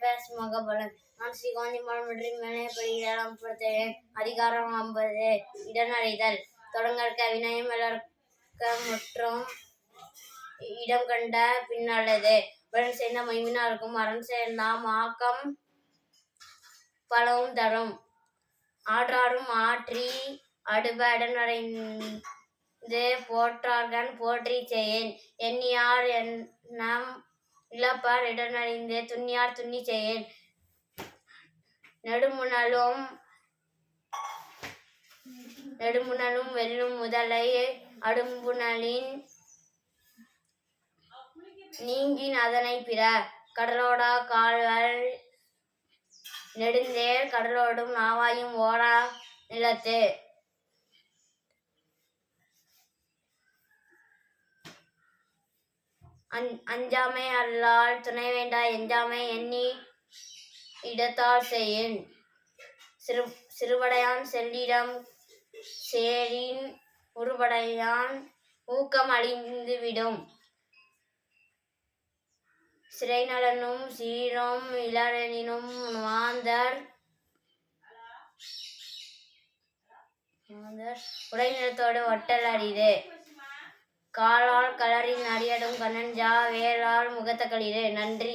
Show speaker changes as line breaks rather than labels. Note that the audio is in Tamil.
பேஸ் மகபலன் நான் ஸ்ரீ காந்திமலம் வெற்றி ஏழாம் படுத்தேன் அதிகாரம் ஐம்பது இடனறிதல் தொடங்கற்க வினயம் வளர்க்க மற்றும் இடம் கண்ட பின்னல்லது. உடன் சேர்ந்த மைமினாருக்கும் அரண் சேர்ந்தாம் ஆக்கம் பலவும் தரும். ஆற்றாரும் ஆற்றி அடுப இடனடைந்து போற்றார்கன் போற்றி செய்யேன் எண்ணியார் எண்ணம் இழப்பார் இடனறிந்து துண்ணியார் துண்ணி செயல். நெடுமுனலும் நெடுமுனலும் வெல்லும் முதலை அடும்புணலின் நீங்கின் அதனை பிற கடலோடா கால்கள் நெடுந்தேர் கடலோடும் நாவாயும் ஓடா நிலத்து. அஞ் அஞ்சாமை அல்லால் துணை வேண்டா எஞ்சாமை எண்ணி இடத்தால் செய்யின் சிறு சிறுபடையான் செல்லிடம் சேரின் உருபடையான் ஊக்கம் அழிந்துவிடும். சிறைநலனும் சீரும் இளரனினும் மாந்தர் உடைநிலத்தோடு ஒட்டல் அரிது. காலால் கலரின் அடியடும் கண்ணஞ்சா வேலால் முகத்த களிறு நன்றி.